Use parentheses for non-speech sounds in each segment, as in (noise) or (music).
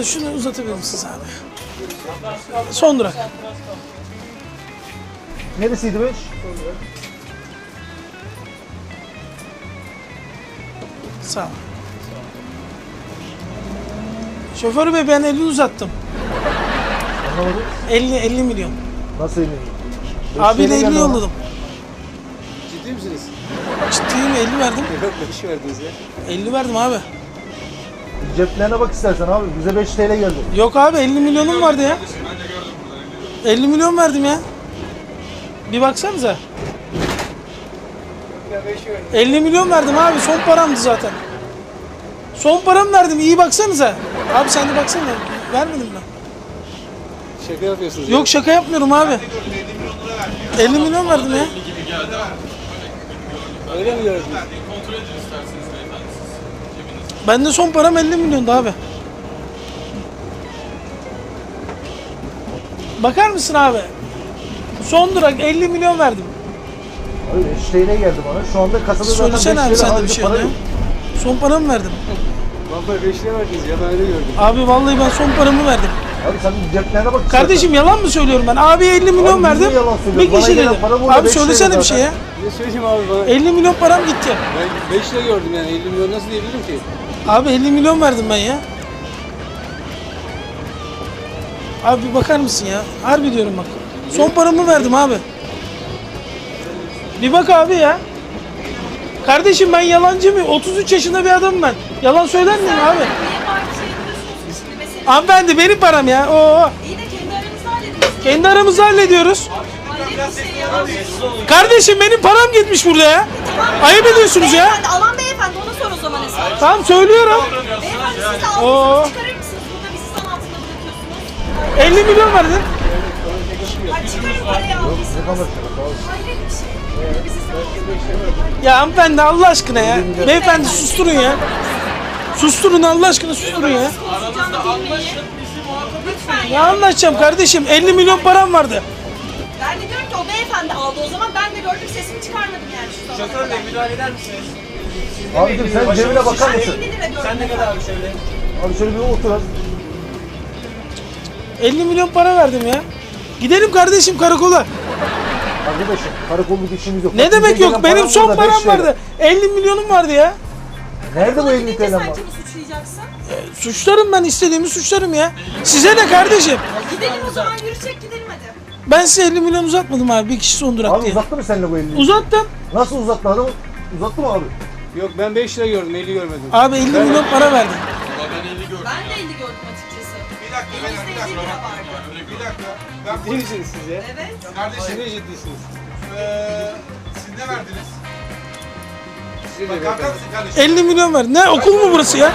Bana şunu uzatabilir misiniz abi? Son durak. Neresiydi be? Sağ ol. Şoför bey ben 50 uzattım. Anlamadım. 50 50 milyon. Nasıl elini? Abiyle 50 yolladım. Ciddi misiniz? Ciddiyim 50 verdim. Yok 5 verdiniz ya. 50 verdim abi. Ceplerine bak istersen abi. Bize 5 TL geldi. Yok abi 50 milyonum vardı ya. 50 milyon verdim ya. Bir baksanıza. Ya 5 verdim. 50 milyon verdim abi son paramdı zaten. Son param verdim iyi baksanıza. Abi sen de baksana. Vermedim ben. Şaka yapıyorsunuz. Yok şaka yapmıyorum abi. 50 milyon verdim ya. ya. Öyle mi gördünüz? Bende son param 50 milyondu abi. Bakar mısın abi? Son durak 50 milyon verdim. Abi 5 TL geldi bana. Şu anda kasada zaten 5 Söylesene abi TL sen de bir harcı şey para. Son paramı verdim. Vallahi 5 lira verdiniz ya ben öyle gördüm. Abi vallahi ben son paramı verdim. Abi sen ceplerine bak Kardeşim yalan mı söylüyorum ben? Abi 50 milyon Abi verdim. niye yalan söylüyorsun? Bir Bana kişi gelen dedi. para burada Abi beş lira söylesene bir zaten. şey ya. Ne söyleyeyim abi bana? 50 milyon param gitti. Ben 5 lira gördüm yani 50 milyon nasıl diyebilirim ki? Abi 50 milyon verdim ben ya. Abi bir bakar mısın ya? Harbi diyorum bak. Son paramı verdim abi. Bir bak abi ya. Kardeşim ben yalancı mıyım? 33 yaşında bir adamım ben. Yalan söyler miyim abi? Niye şimdi? Mesela Hanımefendi benim param ya. Oo. iyi de kendi aranızda hallediniz. Kendi aramızda hallediyoruz. Hayret bir şey ya. Kardeşim benim param gitmiş burada ya. Ayıp ediyorsunuz ya. Beyefendi, alan beyefendi ona Tamam söylüyorum. Beyefendi siz de Oo. aldığınızı çıkarır mısınız? Burada bizi zan altında bırakıyorsunuz. 50 milyon verdin. Ay çıkarın parayı aldıysanız. Hayret bir şey. Bizi zan altında Ya hanımefendi Allah aşkına ya. Beyefendi susturun ya. Susturun Allah aşkına susturun ya. konuşacağını bilmeyi. Lütfen Ne ya. anlatacağım kardeşim? 50 milyon param vardı. Ben de diyorum ki o beyefendi aldı o zaman ben de gördüm sesimi çıkarmadım yani şu zamana kadar. müdahale eder misiniz? Abicim sen cebine bakar mısın? 50 lira gördüm. Sen ne kadar abi şöyle? Abi şöyle bir otur az. 50 milyon para verdim ya. Gidelim kardeşim karakola. Arkadaşım karakolluk işimiz yok. Ne Bak, demek bize yok? gelen Benim paramız son burada param vardı. 50 milyonum vardı ya. Nerede bu Karakola 50 gidince TL var? kimi suçlayacaksın? Suçlarım ben istediğimi suçlarım ya. Size ne kardeşim? Gidelim o zaman yürüyecek gidelim hadi. Ben size 50 milyon uzatmadım abi. Bir kişi son durak Abi diye. uzattı mı seninle bu 50'yi? Uzattım. Nasıl uzattı adam? Uzattı mı abi? Yok ben 5 lira gördüm 50 görmedim. Abi 50 milyon para verdim. Ben de 50 gördüm açıkçası. Bir dakika beyler bir 50 dakika. Bir dakika. Ben Ciddi misiniz siz ya? Evet. Kardeşim ne ciddisiniz? eee siz ne verdiniz? Bak kalkar beyefendi. mısın kardeşim? 50 milyon verdim. Ne okul mu burası ya?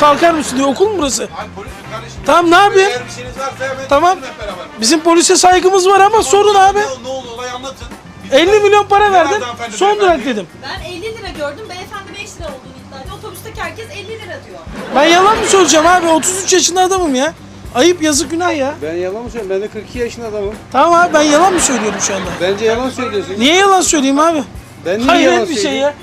Kalkar mısın diyor. Okul mu burası? Abi polisim kardeşim. Tamam, ne yapayım? Eğer bir şeyiniz varsa hemen Tamam. çözün hep beraber. Bizim polise saygımız var ama sorun abi. Ne, ne oldu olay anlatın. Biz- 50 milyon para hanımefendi, Son durak dedim. Ben 50 lira gördüm. Beyefendi Otobüsteki herkes 50 lira diyor. Ben yalan mı söyleyeceğim abi? 33 yaşında adamım ya. Ayıp yazık günah ya. Ben yalan mı söylüyorum? Ben de 42 yaşında adamım. Tamam abi ben yalan mı söylüyorum şu anda? Bence yalan söylüyorsun. Niye yalan söyleyeyim abi? Ben niye yalan Hayret bir şey söyleyeyim? ya.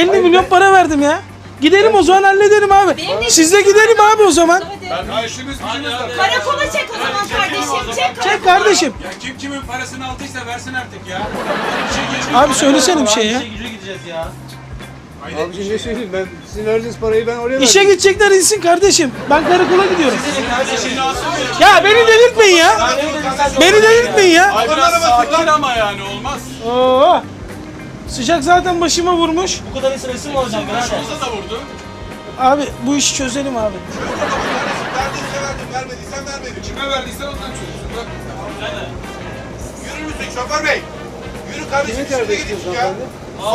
50 Hayır, milyon ben- para verdim ya. Gidelim o zaman halledelim abi. Benim de Siz de gidelim abi o zaman. Hadi. İşimiz gücümüz var. Karakola çek o zaman kardeşim. Çek Çek kardeşim. Ya kim kimin parasını aldıysa versin artık ya. Abi söylesene bir şey ya. İşe gücü gideceğiz ya. Abiciğim ne söyleyeyim ben sizin verdiğiniz parayı ben oraya İşe verdim. gidecekler insin kardeşim. Ben karakola gidiyorum. Ya beni delirtmeyin ya. Beni delirtmeyin ya. Ay biraz sakin ama yani olmaz. Oo. Sıcak zaten başıma vurmuş. Bu kadar insan resim mi olacak birader? Başımıza da vurdu. Abi bu işi çözelim abi. Verdiyse verdim, vermediysen vermedim. Kime verdiysen ondan çözülsün. Bak. Yürür müsün şoför bey? Yürü kardeşim Kimi gidin ediyorsunuz ya. hanımefendi? Bunu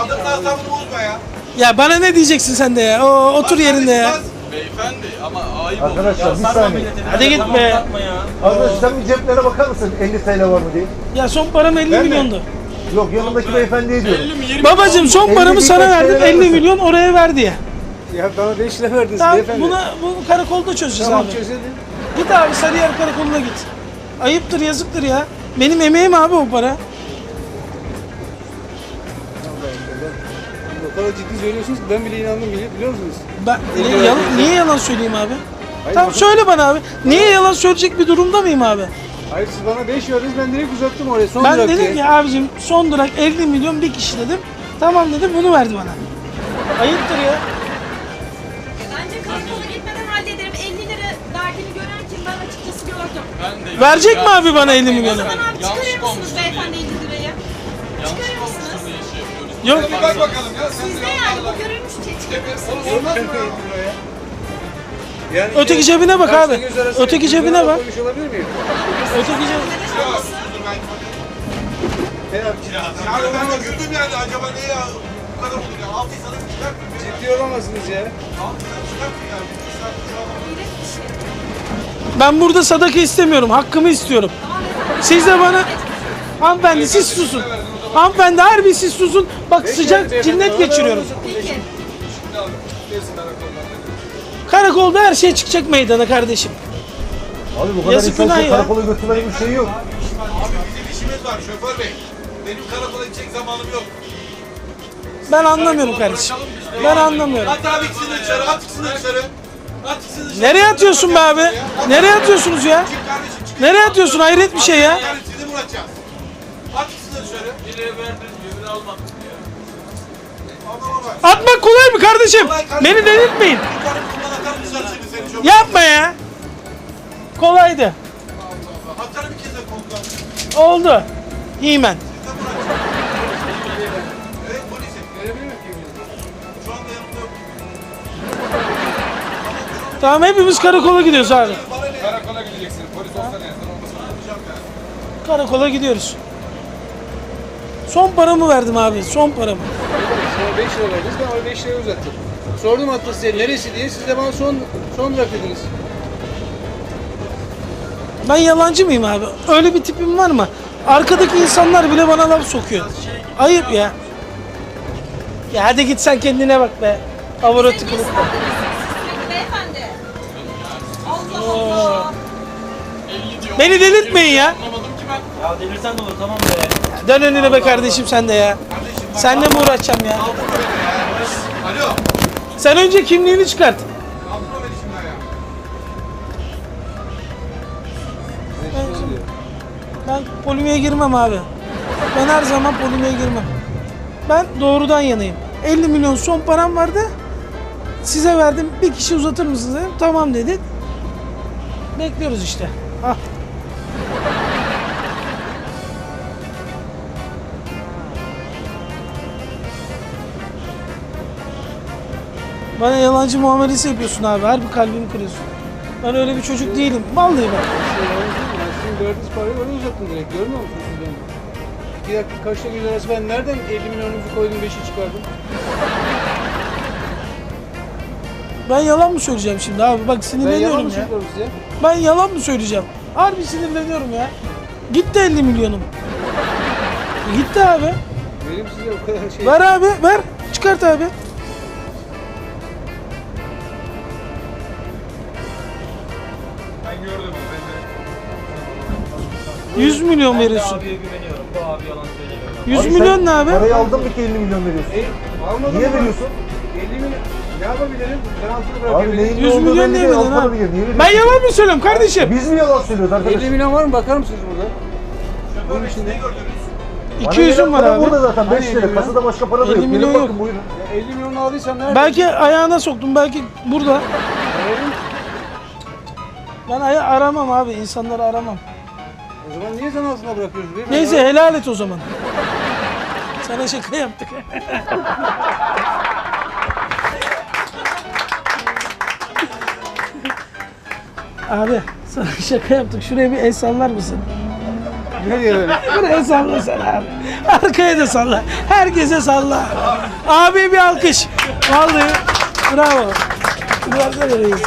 Adımın asabını bozma ya. Ya bana ne diyeceksin sen de ya? Oo, otur yerinde ya. Beyefendi ama ayıp oldu. Arkadaşlar bir saniye. Hadi git be. Arkadaşlar sen bir ceplerine bakar mısın 50 TL var mı diye? Ya son param 50 Ben mi? milyondu. Yok yanındaki beyefendiye diyorum. 50 mi 20 Babacım son 50 paramı bin sana kaç verdim TL 50 vermesin? milyon oraya ver diye. Ya bana 5 lira verdiniz Tamam beyefendi. buna bunu karakolda çözeceğiz Tamam abi. çözelim. Git abi Sarıyer karakoluna git. Ayıptır yazıktır ya. Benim emeğim abi o para. O kadar ciddi söylüyorsunuz ki ben bile inandım bile biliyor musunuz? Ben niye, yalan, niye yalan söyleyeyim abi? Tamam söyle bana abi. Niye yalan söyleyecek bir durumda mıyım abi? Hayır siz bana 5 verdiniz ben direkt uzattım oraya. Son Ben durak dedim diye. ki abicim son durak 50 milyon bir kişi dedim. Tamam dedim bunu verdi bana. Ayıptır ya. Bence karakola gitmeden hallederim. 50 lira verdiğini gören kim ben açıkçası gördüm. Ben de. Verecek mi abi bana 50 O milyonu? zaman abi çıkarır mısınız Yok. Bir bak bakalım ya sen Sizde de yani bu görülmüş tehdit. Olmaz mı ya? Yani Öteki işte cebine bak abi. Öteki cebine bak. koymuş olabilir miyim? Öteki cebine. Şey Yani ben de güldüm yani acaba niye ya bu kadar olur ya? Altı bir çıkartmıyor ya. Ciddi olamazsınız ya. Altı ya. An- Hayret bir şey. Ben burada sadaka istemiyorum. Hakkımı istiyorum. Siz de bana hanımefendi siz susun. Hanımefendi harbi siz susun. Bak sıcak cinnet karakoldan. Karakolda her şey çıkacak meydana kardeşim. Abi bu kadar Yazık insan günah olsa ya. karakola götürmenin bir şeyi yok. Abi bizim işimiz var şoför bey. Benim karakola gidecek zamanım yok. Ben anlamıyorum kardeşim. Ben anlamıyorum. At abi ikisini dışarı, at ikisini dışarı. At ikisini dışarı. Nereye atıyorsun be abi? Nereye atıyorsunuz ya? Çık kardeşim çık. Nereye atıyorsun? Hayret bir şey ya. Yani sizi bırakacağız. At ikisini dışarı. Biri verdiniz birini bak. Atmak kolay mı kardeşim? Beni delirtmeyin. Dışarı şimdi seni çok. Yapma ya. Kolaydı. Atarım bir kez de kumdan. Oldu. Himen. Evet polisim. Şu anda yanımda yok. Tamam hepimiz karakola gidiyoruz abi. Karakola gideceksin. Polis olsa ne? Karakola gidiyoruz. Son paramı verdim abi. Son paramı. Sana 5 lira verdiniz ben oraya 5 liraya uzattım. Sordum hatta size neresi diye siz de bana son son durak dediniz. Ben yalancı mıyım abi? Öyle bir tipim var mı? Arkadaki insanlar bile bana laf sokuyor. Ayıp ya. Ya hadi git sen kendine bak be. Avrat tıkılıp. Sürekli beyefendi. Allah Allah. Beni delirtmeyin ya. Anlamadım ki ben. Ya delirsen de olur tamam be. Dön önüne be kardeşim sen de ya. Senle mi uğraşacağım ya? Alo. Sen önce kimliğini çıkart. Ben polemiğe girmem abi. Ben her zaman polemiğe girmem. Ben doğrudan yanayım. 50 milyon son param vardı. Size verdim. Bir kişi uzatır mısınız dedim. Tamam dedi. Bekliyoruz işte. Ah. Bana yalancı muamelesi yapıyorsun abi. Harbi kalbimi kırıyorsun. Ben öyle bir çocuk değilim. Vallahi bak. Ben sizin verdiğiniz parayı oraya uzattım direkt. Görmüyor musunuz siz beni? 2 dakika kaçta göz arası ben nereden 50 milyonunuzu koydum 5'i çıkardım? Ben yalan mı söyleyeceğim şimdi abi? Bak Ben yalan sinirleniyorum mı ya. söylüyorum size? Ben yalan mı söyleyeceğim? Harbi sinirleniyorum ya. Gitti 50 milyonum. Gitti abi. Benim size o kadar şey... Ver abi ver. Çıkart abi. 100 milyon Ben veriyorsun. abiye güveniyorum. Bu abi yalan söylemiyor. 100 Abi milyon ne abi? Parayı aldın mı ki 50 milyon veriyorsun? E, almadım Niye ama veriyorsun? 50 milyon... Ne yapabilirim? Garantili Abi bırakabilirim. neyin 100 ne olduğu milyon niye Almadın abi? Niye veriyorsun? Ben yalan mı söylüyorum kardeşim? Biz mi yalan söylüyoruz 50 arkadaşlar? milyon var mı? Bakar mısınız burada? Siz ne gördünüz? Bana 200'üm gelen var abi. Burada zaten 5 Hani lira. 50 milyon? Kasada başka para da 50 yok. milyon Gelin yok. bakın buyurun. Ya 50 milyon aldıysam nerede? Belki ayağına soktum. Belki burada. Ben aya aramam abi. insanları aramam. O zaman niye zan altına bırakıyoruz? Verin Neyse helal et o zaman. Sana şaka yaptık. Abi sana şaka yaptık. Şuraya bir el sallar mısın? Nereye böyle? (laughs) Buraya salla sen abi. Arkaya da salla. Herkese salla. Abi bir alkış. Vallahi bravo. Da reis.